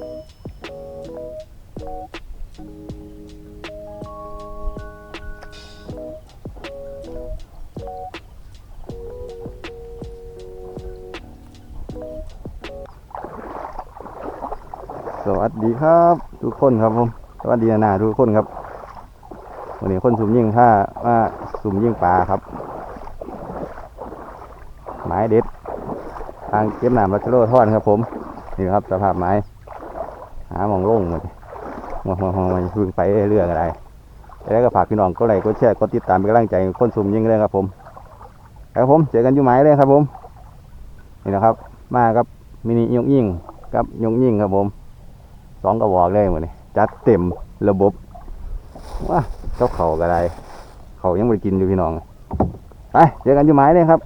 สวัสดีครับ ทุกคนครับผม สวัสดีนานาทุกคนครับวันนี้คนสุ่มยิงถ้าว่าสุ่มยิงปลาครับหมายเด็ด ทางเก็บน้ำรัชโลทอนครับผม นี่ครับสภาพไม้ามองโล่งเลยมองมองมันพึ่งไปเรื่อยๆอะไรแล้วก็ฝากพี่น้องก็ไลค์กดแชร์กดติดตามเป็นกำลังใจคนสุ่มยิงเลยครับผมครับผมเจอกันอยู่ไม้เลยครับผมนี่นะครับ มากับมินิยงยิงกับยงยิงครับผมสองกระบอกเลยหมดนี่จัดเต็มระบบว้าเจ้าเขาก็ได้เขายังไม่กินอยู่พี่น้องไปเจอกันอยู่ไม้เลยครับ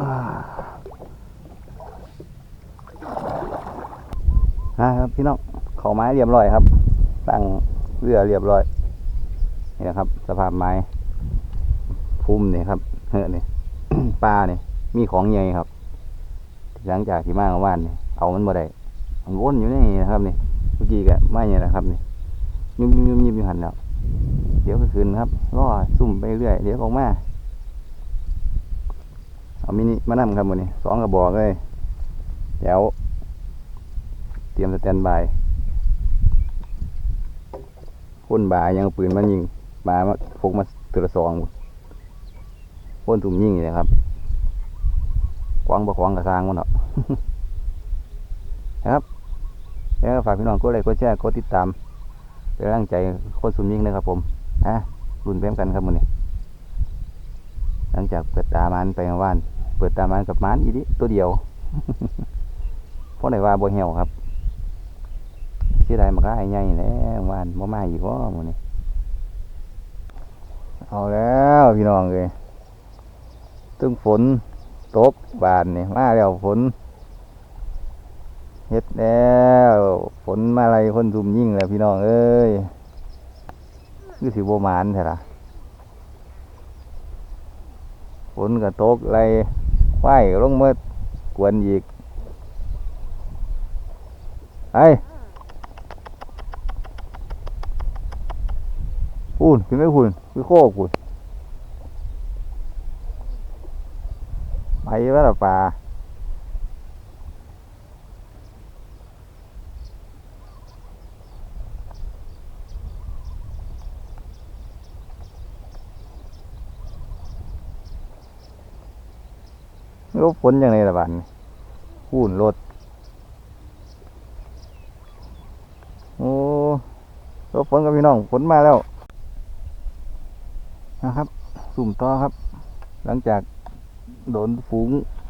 อ่าอ่าครับพี่น้อง เขาไม้เรียบร้อยครับ ตั้งเรือเรียบร้อยนี่นะครับ สภาพไม้พุ่มนี่ครับเฮ้อนี่ปลาเนี่ยมีของใหญ่ครับ หลังจากที่มาเมื่อวานเนี่ยเอามันบ่ได้มันวนอยู่นี่นะครับนี่เมื่อกี้ก็ไม่เนี่ยนะครับนี่ยุ่มยุ่มยุ่มยุ่มอยู่หันแล้วเดี๋ยวก็คืนครับรอซุ่มไปเรื่อยเดี๋ยวก็ออกมาเอามินิมานั่งครับวันนี้สองกระบอกเลยเดี๋ยวเตรียมสแตนบาย คนบายังปืนมายิงบามาพกมาตัวละสองคนตุ่มยิงนี่นะครับขวางบ่ขวางกระซางมันเนาะนะครับ แล้วฝากพี่น้องกดไลค์กดแชร์กดติดตามเป็นกำลังใจคนสุมยิงนะครับ ผมนะรุ่นแป้มกันครับมือนี้หลังจากเปิดตามันไปเมื่อวาน เปิดตามันกับมันอีดิตัวเดียวเพราะไหนว่าบ่เหี่ยวครับ เสียดายมันก็ไอ้ใหญ่แล้ววานบ่มาอีกว่ามื้อนี้เอาแล้วพี่น้องเลยตึงฝนตกบานนี่มาแล้วฝนเฮ็ดแล้วฝนมาอะไรคนซุ่มยิ่งแล้วพี่น้องเอ้ยคือสิบมานใช่ละฝนก็ตกอะไรควายลงเมื่อกวนอีกไอ้ พูนขึ้นไม่พูนคือโคกพูนไปว่าละปลาก็ฝนอย่างไรละบันพูนรถโอ้ก็ฝนกับพี่น้องฝนมาแล้ว สุ่มต่อครับ หลังจากโดนฝูง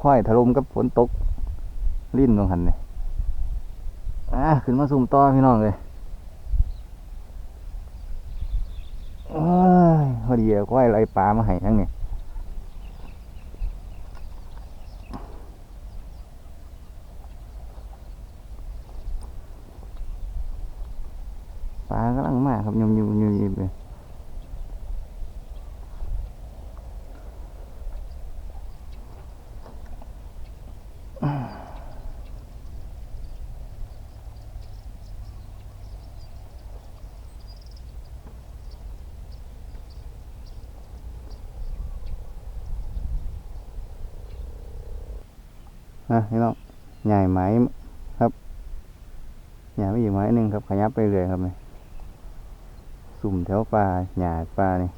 ควายถล่มกับฝนตกลิ้นตรงหันเลยอะขึ้นมาซุ่มต่อพี่น้องเลยโอ้ยพอดีควายไรปลามาให้ทั้งนี้ปลากำลังมาครับยมยมยมยมเลย นะพี่น้องใหญ่ไหมครับใหญ่ไม่อยู่ไม้หนึ่งครับ ขยับไปเรื่อยครับนี่สุ่มแถวปลาหญ้าปลานี่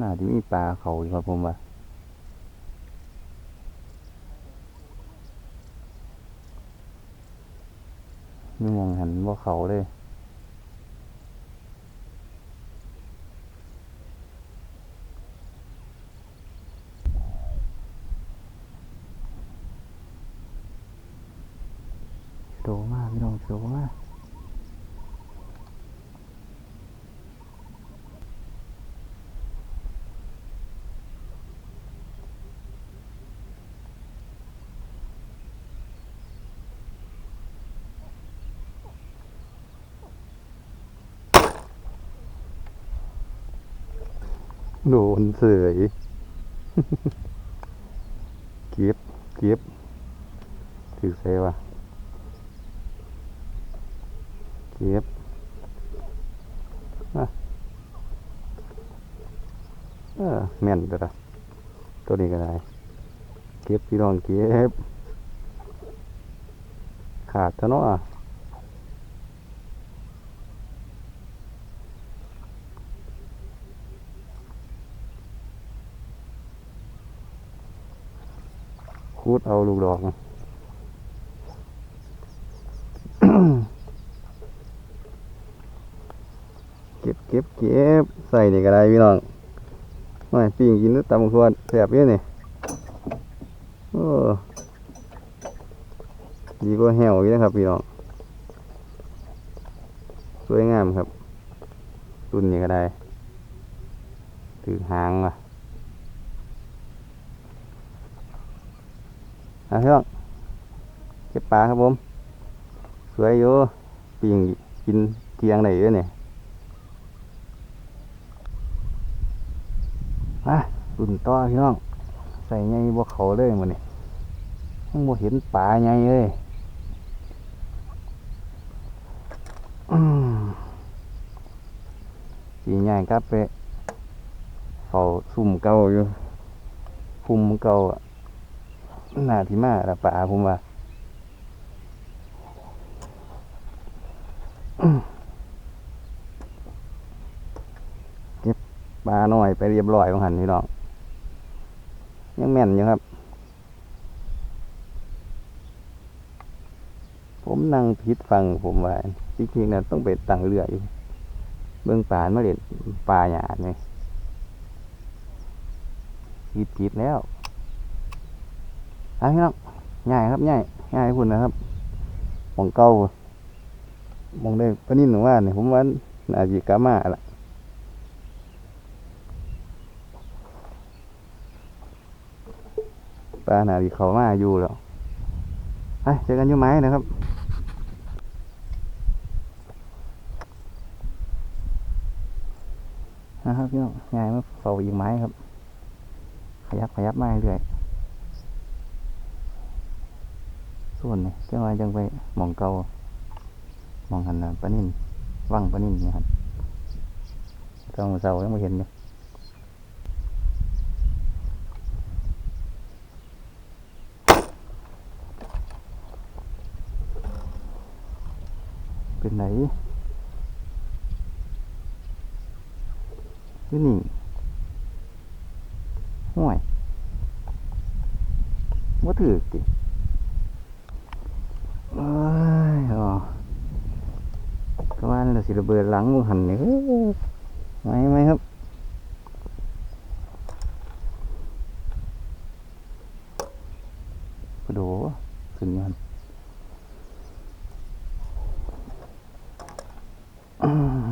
น่าจะมีปลาเขาอยู่ครับผมว่าไม่มองหันว่าเขาเลย โตมากพี่น้องโตมากโดนเสยเก็บ เก็บถือเซวะ เก็บอะเออแม่นตัวละตัวนี้ก็ได้ เก็บพี่น้องเก็บ ขาดเท่านั้นอะคูดเอาลูกดอกมา เก็บเก็บเก็บใส่ นี่ก็ได้พี่น้องไม่ปิ้งกินนึกตำบักทวนแสบเยอะนี่โอ้ดีกว่าแหวอยู่นะครับพี่น้องสวยงามครับรุ่นนี้ก็ได้ถือหางว่ะอะพี่น้องเก็บปลาครับผมสวยอยู่ปิ้งกินเทียงได้เยอะนี่ อะรุ่นต่อพี่น้อง ใส่ไงบ่เขาเลยมันนี่ยังบ่เห็นปลาไงเลยสีใหญ่กลับไปเฝ้าซุ่มเก่าอยู่คุมเก่าอะหน้าที่มาละปลาผมว่าอืมเก็บป ลาหน่อยไปเรียบร้อยของหันพี่น้องยังแม่นอยู่ครับ ผมนั่งพิดฟังผมว่าจริงๆนะต้องไปตั้งเรืออยู่เบื้องป่านมาเล่นปลาหยาดนี่ผิดผิดแล้วอะพี่น้องง่ายครับง่ายง่ายคุณนะครับมองเก่ามองได้ปะนิ่นหนูว่าเนี่ยผมว่าอาจิกามาละ ปลาหนาดีเขามาอยู่แล้วไปเจอกันยุ่ไม้นะครับนะครับพี่น้องง่ายมาเฝ้ายิงไม้ครับ ขยับขยับมาเรื่อยส่วนนี่เจังหวะจังไปมองเกามองหันนะปลานิ่นว่างปลานิ่นนะครับตอนเสายังไม่เห็นเลย เป็นไหนคือนี่ห่วยว่าถือจิเอ้ยอ๋อกว่าเราสิระเบิดหลังมูหันนี่ยไหมไหมครับ กระโดดขึ้นอยันอืม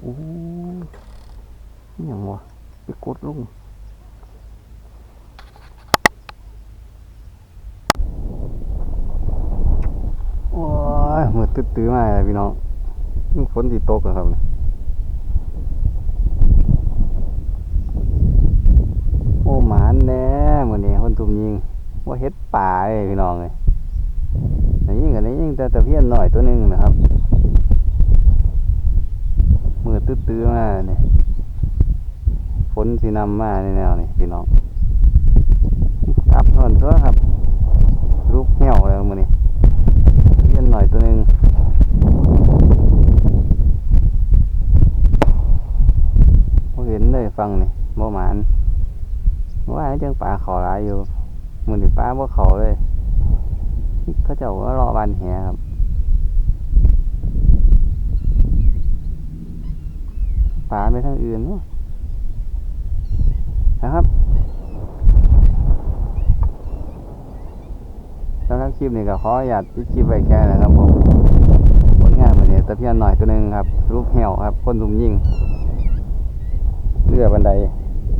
โอ้ยอิหยังวะไปกดลงโอ้ยมือตื้อๆมาเลยพี่น้องนี่ฝนที่ตกอะครับโอ้หมานแน่มือนี้คนทุ่มยิงว่าเฮ็ดป่าเลยพี่น้องเลยแต่ยิงกันยิงแต่ตะเพียนหน่อยตัวหนึงนะครับ ตื้อๆมาเนี่ยฝนสีนำมาในแนวนี่พี่น้องกลับนอนตัวครับลูกเหี่ยวแล้วมือนี่เย็นหน่อยตัวหนึ่งเห็นเลยฟังนี่บ่หมานว่าให้จังปลาเขาหลายอยู่มือนี่ปลาบ่เขาเลยเขาเจ้าว่า รอบานแหครับ ป่าไปทางอื่นนะครับสำหรับคลิปนี้ก็ขออยากปิดคลิปไว้แค่นะครับผมผลงานวันนี้ต่เพียนหน่อยตัวหนึ่งครับ รูปเหวครับคนทุ่มยิงเรือบันได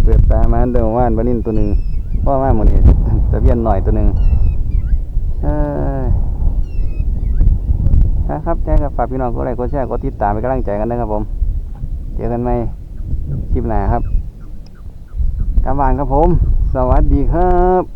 เปิดปลามาเดินว่านบันินตัวหนึ่งว่ามาหมดนี้ต่เพียนหน่อยตัวหนึ่งนะครับแจ้งกับฝากพี่น้องก็ไลค์กดแชร์ก็ติดตามเป็นกำลังใจกันนะครับผม เจอกันไหมคลิปหน้าครับกลับบ้านครับผม สวัสดีครับ